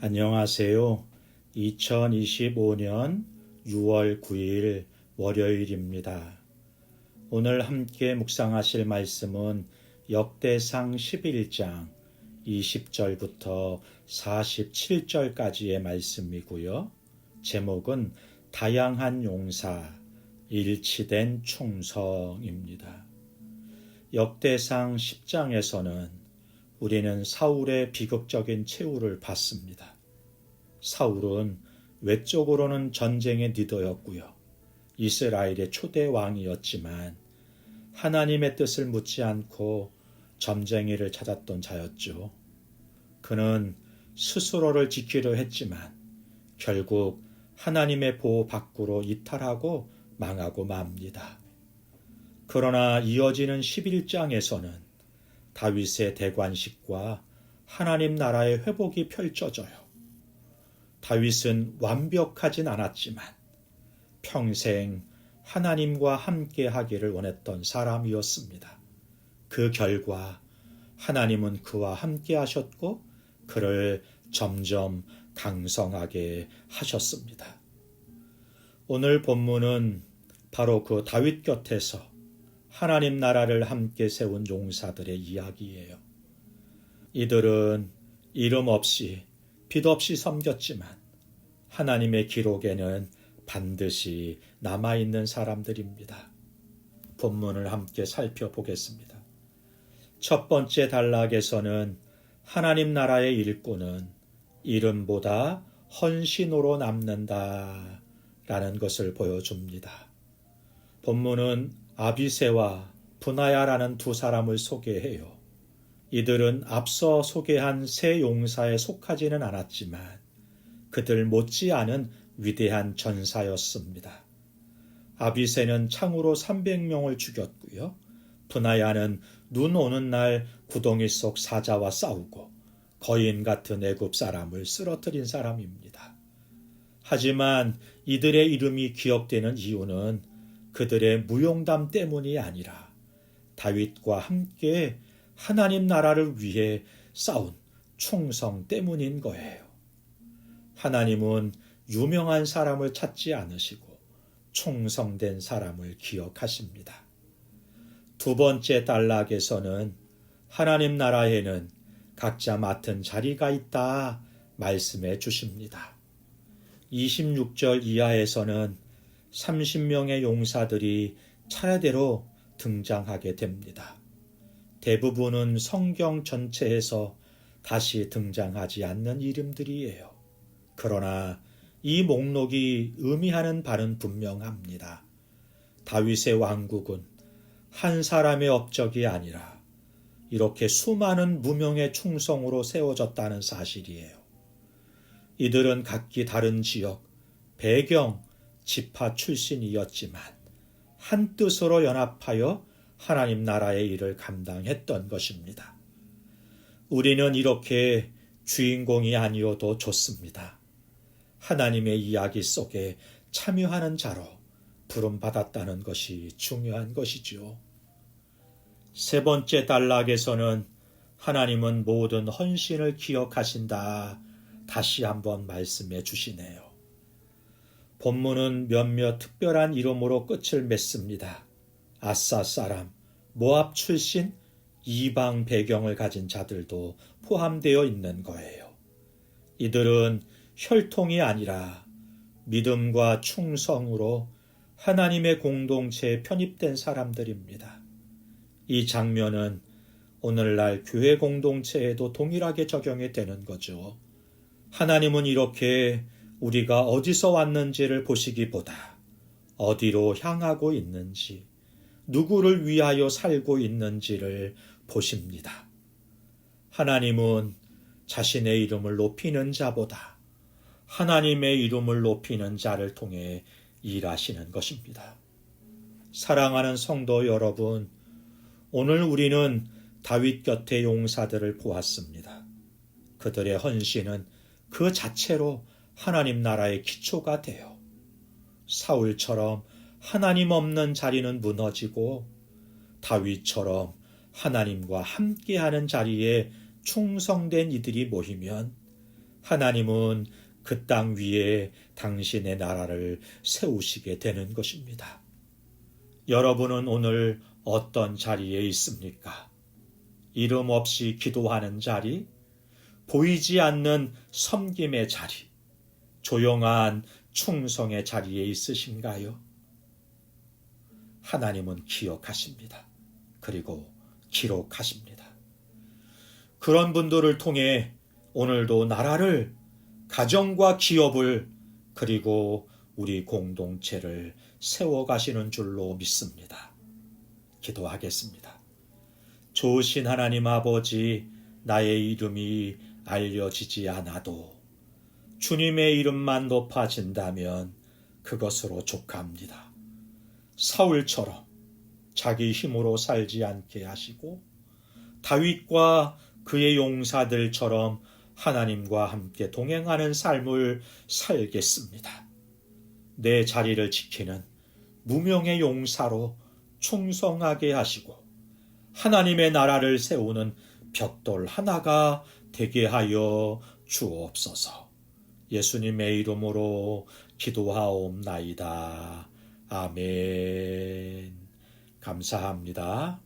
안녕하세요. 2025년 6월 9일 월요일입니다. 오늘 함께 묵상하실 말씀은 역대상 11장 20절부터 47절까지의 말씀이고요. 제목은 다양한 용사, 일치된 충성입니다. 역대상 10장에서는 우리는 사울의 비극적인 최후를 봤습니다. 사울은 외적으로는 전쟁의 리더였고요. 이스라엘의 초대 왕이었지만 하나님의 뜻을 묻지 않고 점쟁이를 찾았던 자였죠. 그는 스스로를 지키려 했지만 결국 하나님의 보호 밖으로 이탈하고 망하고 맙니다. 그러나 이어지는 11장에서는 다윗의 대관식과 하나님 나라의 회복이 펼쳐져요. 다윗은 완벽하진 않았지만 평생 하나님과 함께 하기를 원했던 사람이었습니다. 그 결과 하나님은 그와 함께 하셨고 그를 점점 강성하게 하셨습니다. 오늘 본문은 바로 그 다윗 곁에서 하나님 나라를 함께 세운 용사들의 이야기예요. 이들은 이름 없이 빛 없이 섬겼지만 하나님의 기록에는 반드시 남아있는 사람들입니다. 본문을 함께 살펴보겠습니다. 첫 번째 단락에서는 하나님 나라의 일꾼은 이름보다 헌신으로 남는다 라는 것을 보여줍니다. 본문은 아비세와 분하야라는 두 사람을 소개해요. 이들은 앞서 소개한 세 용사에 속하지는 않았지만 그들 못지않은 위대한 전사였습니다. 아비세는 창으로 300명을 죽였고요. 분하야는 눈 오는 날 구덩이 속 사자와 싸우고 거인 같은 애굽 사람을 쓰러뜨린 사람입니다. 하지만 이들의 이름이 기억되는 이유는 그들의 무용담 때문이 아니라 다윗과 함께 하나님 나라를 위해 싸운 충성 때문인 거예요. 하나님은 유명한 사람을 찾지 않으시고 충성된 사람을 기억하십니다. 두 번째 단락에서는 하나님 나라에는 각자 맡은 자리가 있다 말씀해 주십니다. 26절 이하에서는 30명의 용사들이 차례대로 등장하게 됩니다. 대부분은 성경 전체에서 다시 등장하지 않는 이름들이에요. 그러나 이 목록이 의미하는 바는 분명합니다. 다윗의 왕국은 한 사람의 업적이 아니라 이렇게 수많은 무명의 충성으로 세워졌다는 사실이에요. 이들은 각기 다른 지역, 배경, 지파 출신이었지만 한 뜻으로 연합하여 하나님 나라의 일을 감당했던 것입니다. 우리는 이렇게 주인공이 아니어도 좋습니다. 하나님의 이야기 속에 참여하는 자로 부름받았다는 것이 중요한 것이지요. 세 번째 단락에서는 하나님은 모든 헌신을 기억하신다. 다시 한번 말씀해 주시네요. 본문은 몇몇 특별한 이름으로 끝을 맺습니다. 아싸 사람, 모압 출신, 이방 배경을 가진 자들도 포함되어 있는 거예요. 이들은 혈통이 아니라 믿음과 충성으로 하나님의 공동체에 편입된 사람들입니다. 이 장면은 오늘날 교회 공동체에도 동일하게 적용이 되는 거죠. 하나님은 이렇게 우리가 어디서 왔는지를 보시기보다 어디로 향하고 있는지, 누구를 위하여 살고 있는지를 보십니다. 하나님은 자신의 이름을 높이는 자보다 하나님의 이름을 높이는 자를 통해 일하시는 것입니다. 사랑하는 성도 여러분, 오늘 우리는 다윗 곁의 용사들을 보았습니다. 그들의 헌신은 그 자체로 하나님 나라의 기초가 되어 사울처럼 하나님 없는 자리는 무너지고 다윗처럼 하나님과 함께하는 자리에 충성된 이들이 모이면 하나님은 그 땅 위에 당신의 나라를 세우시게 되는 것입니다. 여러분은 오늘 어떤 자리에 있습니까? 이름 없이 기도하는 자리, 보이지 않는 섬김의 자리, 조용한 충성의 자리에 있으신가요? 하나님은 기억하십니다. 그리고 기록하십니다. 그런 분들을 통해 오늘도 나라를, 가정과 기업을, 그리고 우리 공동체를 세워가시는 줄로 믿습니다. 기도하겠습니다. 좋으신 하나님 아버지, 나의 이름이 알려지지 않아도 주님의 이름만 높아진다면 그것으로 족합니다. 사울처럼 자기 힘으로 살지 않게 하시고 다윗과 그의 용사들처럼 하나님과 함께 동행하는 삶을 살겠습니다. 내 자리를 지키는 무명의 용사로 충성하게 하시고 하나님의 나라를 세우는 벽돌 하나가 되게 하여 주옵소서. 예수님의 이름으로 기도하옵나이다. 아멘. 감사합니다.